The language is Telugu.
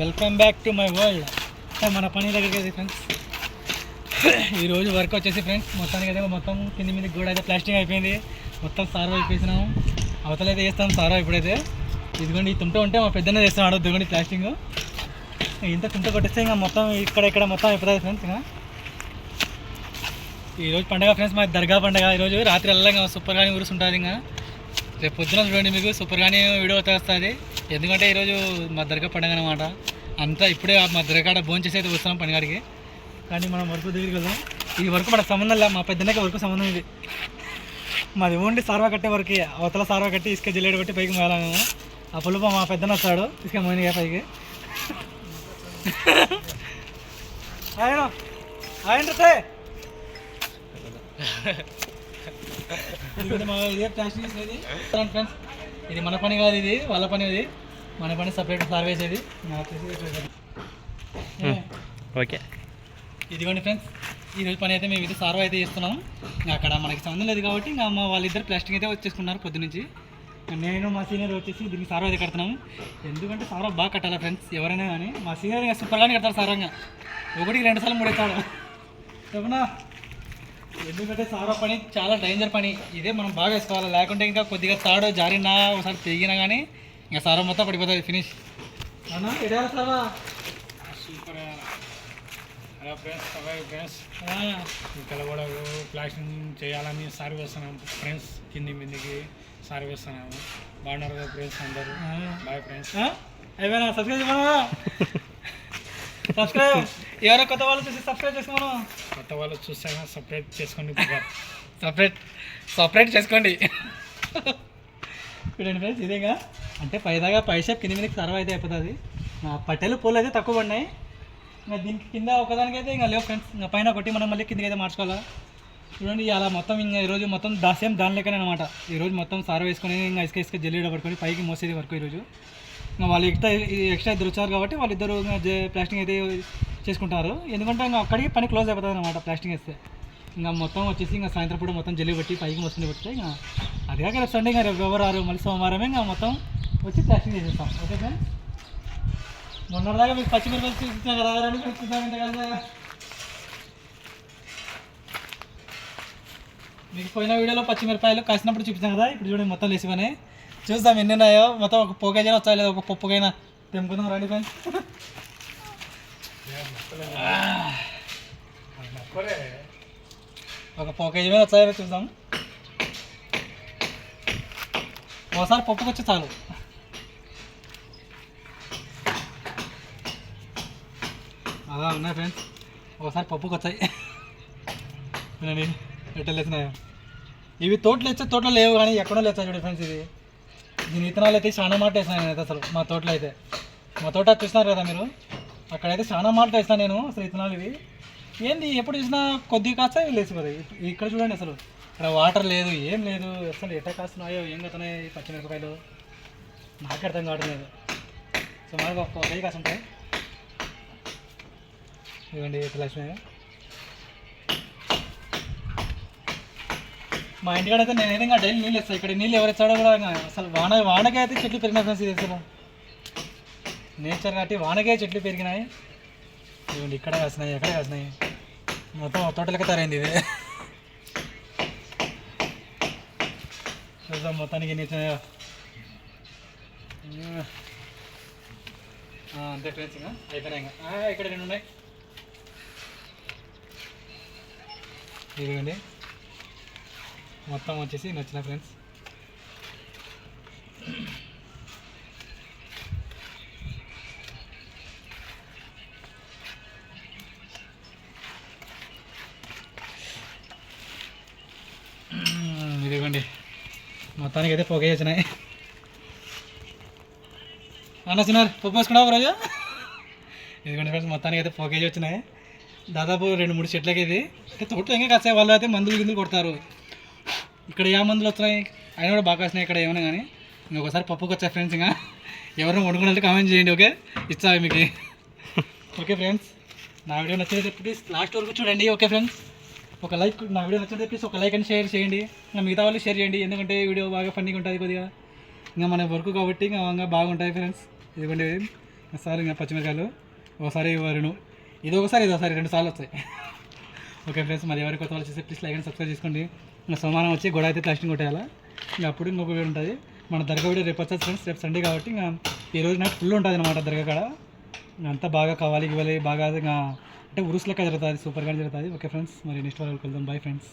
Welcome back to my world మన పని దగ్గరికి అయితే ఫ్రెండ్స్ ఈరోజు వర్క్ వచ్చేసి ఫ్రెండ్స్ మొత్తానికి అయితే మొత్తం కింది మీద కూడా అయితే ప్లాస్టింగ్ అయిపోయింది. మొత్తం సారో అయిపోయినాము అవతల అయితే వేస్తాం సారో ఇప్పుడైతే. ఇదిగోండి ఈ తుంట ఉంటే మా పెద్దనే చేస్తున్నాడు ఇదిగోండి ప్లాస్టింగ్ ఇంత తుంట కొట్టేస్తే ఇంకా మొత్తం ఇక్కడ ఇక్కడ మొత్తం అయిపోతుంది ఫ్రెండ్స్ ఇంకా. ఈరోజు పండగ ఫ్రెండ్స్ మా దర్గా పండగ. ఈరోజు రాత్రి వెళ్ళగా సూపర్గానే ఊరుస్తుంటుంది ఇంకా. రేపు పొద్దున చూడండి మీకు సూపర్గానే వీడియో వస్తుంది. ఎందుకంటే ఈరోజు మా దర్గా పండగ అనమాట అంతా ఇప్పుడే మా దర్గా భోజనం చేసి అయితే వస్తున్నాం పండుగడికి. కానీ మనం వర్క్ దగ్గరికి వెళ్దాం. ఈ వర్క్ మనకు సంబంధం లేదు. మా పెద్దనకే వర్క్ సంబంధం ఇది మాది ఓన్లీ సార్వా కట్టే వరకు. అవతల సార్వా కట్టి ఇసుక జిల్లేడు కొట్టి పైకి మోయాలి మేము ఆ పులుపు మా పెద్దన వస్తాడు. ఇసుక మోయినగా పైకి. ఆయన ఆయన ఫ్రెండ్స్ ఇది మన పని కాదు ఇది వాళ్ళ పని ఇది మన పని సపరేట్ సార్ వేసేది నా వచ్చేసి వేసేది. ఏ, ఓకే. ఇదిగోండి ఫ్రెండ్స్ ఈరోజు పని అయితే మేము ఇది సార్వ అయితే చేస్తున్నాం. అక్కడ మనకి సంబంధం లేదు కాబట్టి ఇంకా మా వాళ్ళిద్దరు ప్లాస్టిక్ అయితే వచ్చేసుకున్నారు పొద్దునుంచి నేను మా సీనియర్ వచ్చేసి దీనికి సార్వ అయితే కడుతున్నాం. ఎందుకంటే సార్వ బాగా కట్టాలి ఫ్రెండ్స్ ఎవరైనా కానీ. మా సీనియర్ సూపర్గానే కడతారు సారంగా ఒకటికి రెండు సార్లు మూడేస్తాడు చెప్పనా? ఎందుకంటే సారా పని చాలా డేంజర్ పని. ఇదే మనం బాగా వేసుకోవాలి. లేకుంటే ఇంకా కొద్దిగా తాడు జారినా ఒకసారి తెగినా కానీ ఇంకా సారా మొత్తం పడిపోతుంది ఫినిష్ అన్నా ఎడా సారా? సూపర్. ఫ్రెండ్స్ ఫ్రెండ్స్ ఇక్కడ కూడా ప్లాస్టింగ్ చేయాలని సారి వేస్తున్నాం. ఫ్రెండ్స్ కింది మీదికి సారి వేస్తున్నాము. బాగున్నారు కదా ఫ్రెండ్స్ అందరూ. Bye friends? అయిపోయినా? సబ్స్క్రైబ్ చేసుకోమా సబ్స్క్రైబ్ ఎవరో కొత్త వాళ్ళు చూసి సబ్స్క్రైబ్ చేసుకోమను కొత్త వాళ్ళు చూస్తారా సపరేట్ చేసుకొని సపరేట్ సపరేట్ చేసుకోండి. చూడండి ఫ్రెండ్స్ ఇదేగా. అంటే పైదాగా పైసా కింద మీదకి సర్వ్ అయితే అయిపోతుంది. ఆ పట్టెలు పూలు అయితే తక్కువ పడినాయి. ఇంకా దీనికి కింద ఒకదానికైతే ఇంకా లేవు ఫ్రెండ్స్ ఇంకా పైన కొట్టి మనం మళ్ళీ కిందకి అయితే మార్చుకోవాలా. చూడండి అలా మొత్తం ఇంకా ఈరోజు మొత్తం దా సేమ్ దాని లెక్కనే అనమాట ఈరోజు మొత్తం సార వేసుకొని ఇంకా ఇసుక ఇసుక జల్లీడ పట్టుకొని పైకి మోసేది వరకు ఈరోజు వాళ్ళు ఎక్స్ట్రా ఎక్స్ట్రా ఇద్దరు వచ్చారు కాబట్టి వాళ్ళిద్దరు ప్లాస్టింగ్ అయితే చేసుకుంటారు. ఎందుకంటే ఇంకా అక్కడికి పని క్లోజ్ అయిపోతుంది అనమాట ప్లాస్టింగ్ వేస్తే. ఇంకా మొత్తం వచ్చేసి ఇంకా సాయంత్రం పూట మొత్తం జల్లి పెట్టి పైకి వస్తుంది పెట్టి ఇంకా అది కాక రేపు సండే ఇంకా రేపు ఎవరు మళ్ళీ సోమవారమే ఇంకా మొత్తం వచ్చి ప్లాస్టింగ్ చేసేస్తాం. Okay friends? మొన్నటిదాకా మీకు పచ్చిమిరపల్లి చూపించాం కదా రండి చూపించాం ఇంత కదా మీకు పోయిన వీడియోలో పచ్చిమిరపాయలు కాసినప్పుడు చూపించాం కదా ఇప్పుడు చూడండి మొత్తం లేచిపోయినాయి. చూద్దాం ఎన్ని ఉన్నాయో మొత్తం ఒక పోకేజీ వచ్చా లేదా? ఒక పప్పుకైనా తెంపుకుందాం రండి ఫ్రెండ్స్. ఒక పోకేజీ మీద వచ్చాయో చూద్దాం. ఒకసారి పప్పుకొచ్చి చాలు. అలా ఉన్నాయి ఫ్రెండ్స్. ఒకసారి పప్పుకొచ్చాయి వినండి ఎట్లా లేచినాయో. ఇవి తోటలు వచ్చే తోటలు లేవు కానీ ఎక్కడో లేచాయి చూడండి ఫ్రెండ్స్ ఇది దీని విత్తనాలు అయితే చాలా మాట వేసాను నేను అయితే అసలు మా తోటలో అయితే. మా తోట చూసినారు కదా మీరు? అక్కడైతే చాలా మాట వేస్తాను నేను అసలు విత్తనాలు ఇవి. ఏంది ఎప్పుడు చూసినా కొద్దిగా కాస్త ఇవి లేచిపోతాయి ఇక్కడ చూడండి అసలు. ఇక్కడ వాటర్ లేదు ఏం లేదు. అసలు ఎట్ట కాస్తున్నాయో ఏం కడుతున్నాయి పచ్చిమిరపకాయలు? నాకు అర్థం కావట్లేదు సుమారుగా ఒక వెయ్యి కాస్తుంటాయి ఇవ్వండి ఎట్లా వచ్చినాయో మా ఇంటికాడ అయితే నేను ఏదైనా డైలీ నీళ్ళు ఇస్తాను ఇక్కడ నీళ్ళు ఎవరు ఇచ్చాడో కూడా అసలు వాన వానకే అయితే చెట్లు పెరిగినాయి ఫ్రెండ్స్ ఇది అసలు నేచర్ కాబట్టి వానకే చెట్లు పెరిగినాయి. ఇవ్వండి ఇక్కడ కాసినాయి ఎక్కడ కాసినాయి. మొత్తం ఒక తోటలకి తరైంది ఇది. చూద్దాం మొత్తానికి ఎన్ని అంతే ఫ్రెండ్స్ ఇంకా. అయిపోయినాయి ఇంకా. ఇక్కడ రెండు ఉన్నాయి. ఇదిగండి. మొత్తం వచ్చేసి నచ్చిన ఫ్రెండ్స్. ఇదిగోండి. మొత్తానికి అయితే పొగ వచ్చినాయి. అన్న చిన్నారు పప్పు వేసుకున్నావు రోజు ఇదిగోండి ఫ్రెండ్స్ మొత్తానికి అయితే పొగేజ్ వచ్చినాయి. దాదాపు రెండు మూడు చెట్లకి ఇది. అంటే తోటలో ఇంకా కాసే వాళ్ళు అయితే మందులు గిందులు కొడతారు. ఇక్కడ ఏ మందులు వస్తున్నాయి? అయినా కూడా బాగా వస్తున్నాయి ఇక్కడ ఏమైనా కానీ. ఇంకొకసారి పప్పుకి వచ్చాయి ఫ్రెండ్స్ ఇంకా. ఎవరైనా వండుకున్నట్టు కామెంట్ చేయండి ఓకే ఇచ్చా మీకు. ఓకే ఫ్రెండ్స్ నా వీడియో నచ్చినట్టు ప్లీజ్ లాస్ట్ వరకు చూడండి ఓకే ఫ్రెండ్స్ ఒక లైక్ నా వీడియో నచ్చినట్టు ప్లీజ్ ఒక లైక్ అని షేర్ చేయండి. ఇంకా మిగతా వాళ్ళు షేర్ చేయండి ఎందుకంటే వీడియో బాగా ఫన్నీగా ఉంటుంది కొద్దిగా. ఇంకా మన వర్క్ కాబట్టి ఇంకా ఇంకా బాగుంటాయి ఫ్రెండ్స్ ఇదిగోండి సార్ ఇంకా పచ్చిమిరకాయలు ఒకసారి రెండు ఇది ఒకసారి ఇది ఒకసారి రెండు సార్లు వస్తాయి ఓకే ఫ్రెండ్స్ మరి ఎవరికి కొత్త వాళ్ళు చేస్తే ప్లీజ్ లైక్ అండ్ సబ్స్క్రైబ్ చేసుకోండి. ఇంకా సోమవారం వచ్చి గొడవ అయితే ప్లాస్టింగ్ కొట్టేయాలా? ఇంకా అప్పుడు ఇంకొక వీడియో ఉంటుంది. మన దర్గా వీడియో రేపు వచ్చేది ఫ్రెండ్స్ రేపు సండే కాబట్టి ఇంకా ఈ రోజు నైట్ ఫుల్ ఉంటుంది అనమాట దర్గా కాడ. అంతా బాగా కావాలి ఇవ్వాలి బాగా ఇంకా అంటే ఉరుస్ జరుగుతుంది సూపర్గా జరుగుతుంది. ఓకే ఫ్రెండ్స్ మరి నెక్స్ట్ వాళ్ళకి వెళ్దాం. Bye friends